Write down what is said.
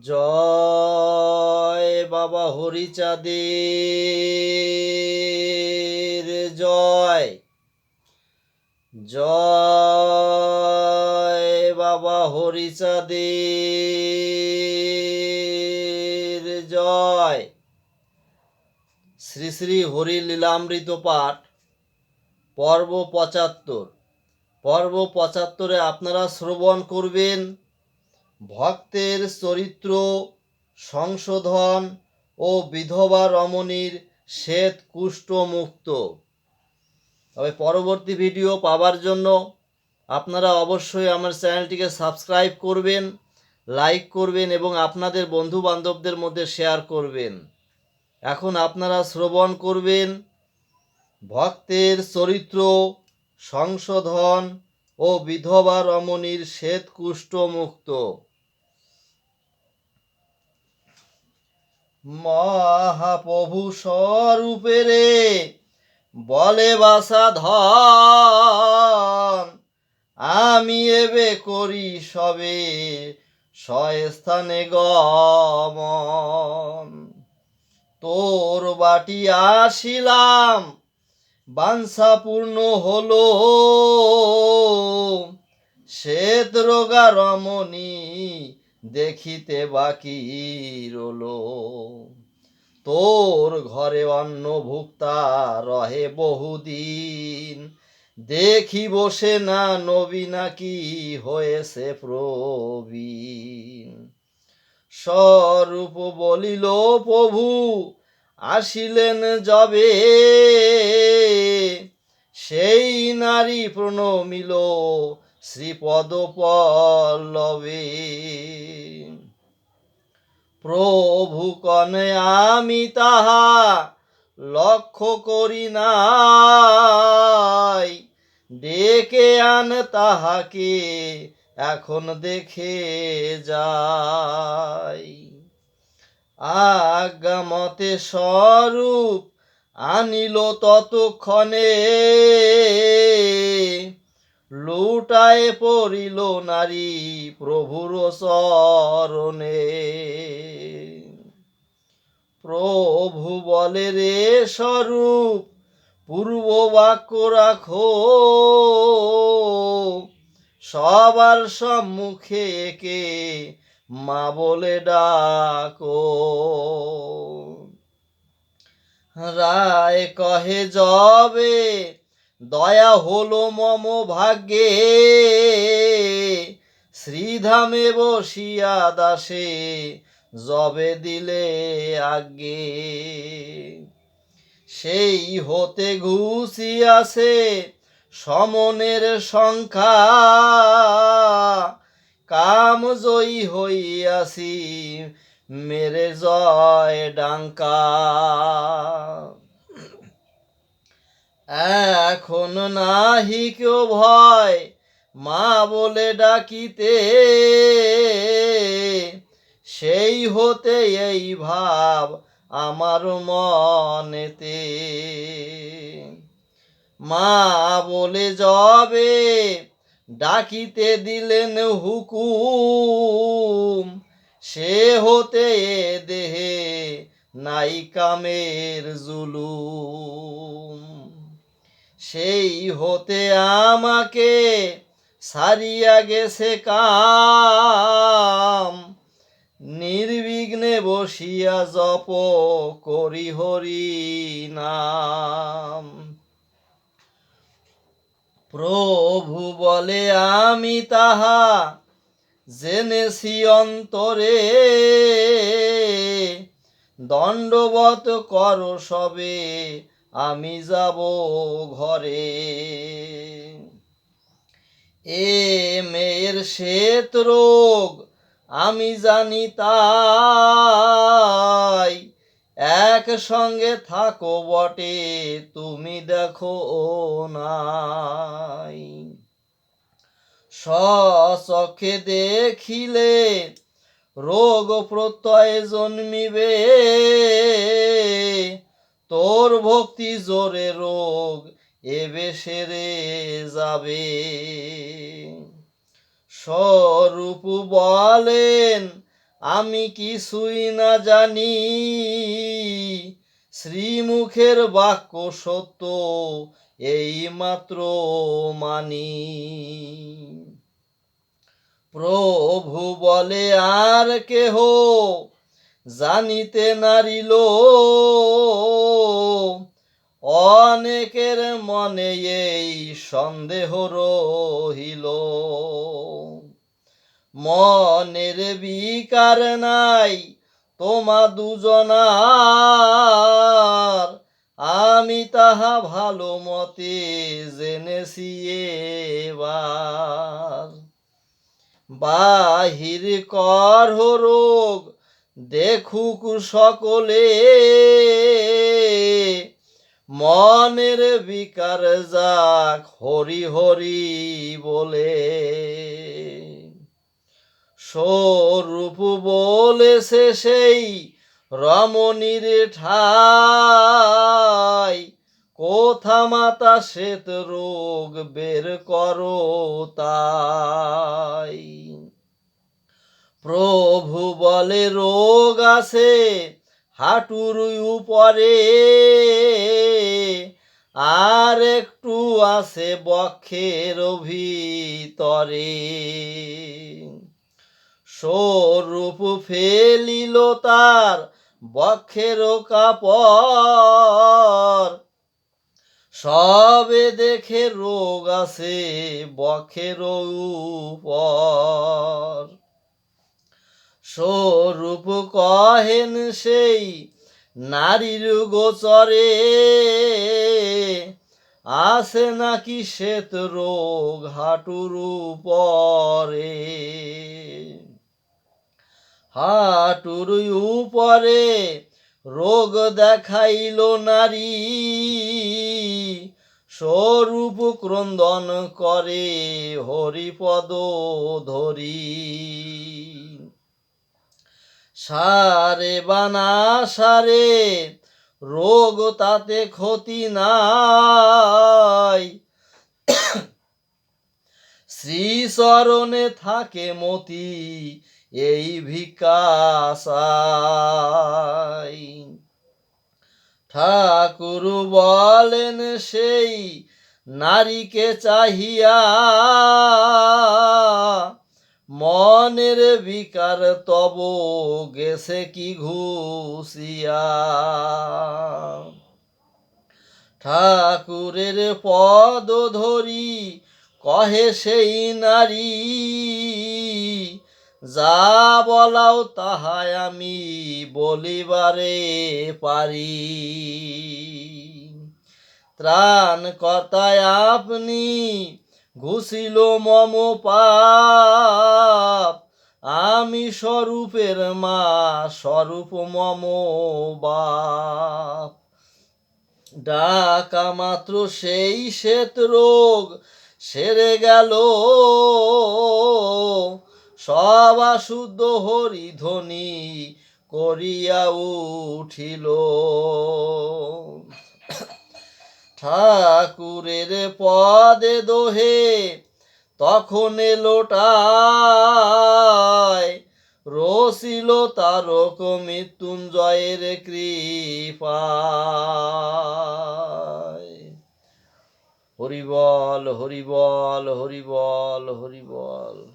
জয় বাবা হরিচাঁদের, জয়। জয় বাবা হরিচাঁদের, জয়। শ্রী শ্রী হরি লীলামৃত পাঠ, পর্ব পঁচাত্তর। পর্ব পঁচাত্তরে আপনারা শ্রবণ করবেন। ভক্তের চরিত্র, সংশোধন ও বিধবা রমণীর শ্বেত কুষ্ঠ মুক্ত তবে পরবর্তী ভিডিও পাওয়ার জন্য আপনারা অবশ্যই আমার চ্যানেলটিকে সাবস্ক্রাইব করবেন, লাইক করবেন এবং আপনাদের বন্ধু বান্ধবদের মধ্যে শেয়ার করবেন। এখন আপনারা শ্রবণ করবেন ভক্তের চরিত্র, সংশোধন ও বিধবা রমণীর শ্বেত কুষ্ঠ মুক্ত মহাপ্রভু স্বরূপে রে, বলে বাসা ধন। আমি এবে করি সবে স্বস্থানে গমন। তোর বাটি আসিলাম, বাঞ্ছাপূর্ণ হলো। শ্বেত রোগা রমণী দেখিতে বাকি রলো তোর ঘরে অন্ন ভুক্তা রহে বহুদিন। দেখি বসে না নবী নাকি হয়েছে প্রবীণ। স্বরূপ বলিল, প্রভু, আসিলেন যবে? সেই নারী প্রণমিল শ্রীপদ পল্লবে প্রভু কনে, আমি তাহা লক্ষ্য করি নাই। ডেকে আন তাহাকে, এখন দেখে যাই। আগামতে স্বরূপ আনিল ততক্ষণে। লুটায় পড়িল নারী প্রভুর চরণে প্রভু বলে, রে স্বরূপ, পূর্ব বাক্য রাখো। সবার সম্মুখে একে মা বলে ডাকো। রায় কহে, যবে দয়া হলো মম ভাগ্যে। শ্রীধামে বসিয়া দাসে যবে দিলে আগে সেই হতে ঘুষিয়াছে সমনের সংখ্যা। কাম জয়ী হইয়াছি, মেরে জয় ডাঙ্কা। এখন নাহি কেউ ভয়, মা বলে ডাকিতে। সেই হতে এই ভাব আমার মনেতে। মা বলে যাবে ডাকিতে দিলেন হুকুম, সে হতে দেহে নাই কামের জুলুম। সেই হতে আমাকে সারিয়া গেছে কাম। নির্বিঘ্নে বসিয়া জপ করি হরি নাম। প্রভু বলে, আমি তাহা জেনেছি অন্তরে। দণ্ডবত কর সবে আমি যাব ঘরে। এ মেয়ের শ্বেত রোগ, আমি জানি তাই। এক সঙ্গে থাকো বটে, তুমি দেখো নাই। স্বচক্ষে দেখিলে রোগ প্রত্যয় জন্মিবে। তোর ভক্তি জোরে রোগ এবে সেরে যাবে। স্বরূপ বলেন, আমি কিছুই না জানি। শ্রীমুখের বাক্য সত্য এই মাত্র মানি। প্রভু বলে, আর কেহ জানিতে নারিল। অনেকের মনে এই সন্দেহ রহিল। মনের বিকার নাই তোমা দুজনার। আমি তাহা ভালো মতে জেনেছি এবার। বাহির কর রোগ দেখুক সকলে, মনের বিকার যাক হরি হরি বলে। স্বরূপ বলেছে সেই রমণীর ঠাই, কোথা মাতা শ্বেত রোগ বের করো তাই। প্রভু বলে, রোগ আছে, হাঁটুর উপরে। আর একটু আছে বক্ষের ভিতরে। স্বরূপ ফেলিল তার বক্ষের কাপড়। সবে দেখে রোগ আছে বক্ষের উপর। স্বরূপ কহেন সেই নারীর গোচরে। আছে নাকি শ্বেত রোগ হাঁটুর উপরে? হাঁটুর উপরে রোগ দেখাইল নারী। স্বরূপ ক্রন্দন করে হরিপদ ধরি। সারে বানা, সারে, রোগ তাতে ক্ষতি নাই। শ্রীচরণে থাকে মতি, এই ভিকাসাই ঠাকুর বলেন, সেই নারীকে চাহিয়া মনের বিকার তব গেছে কি ঘুষিয়া। ঠাকুরের পদ ধরি, কহে সেই নারী, যা বলাও তাহাই আমি বলিবারে পারি। ত্রাণ কর্তায় আপনি ঘুষিল মম পাপ, আমি স্বরূপের মা, স্বরূপ মম বাপ। ডাকা মাত্র সেই শ্বেত রোগ, সেরে গেল। সবা শুদ্ধ হরি ধ্বনি করিয়া উঠিল। ঠাকুরের পদে দোহে তখন লোটায়। রসিল তারক মৃত্যুঞ্জয়ের কৃপায়। হরিবল হরিবল হরিবল হরিবল।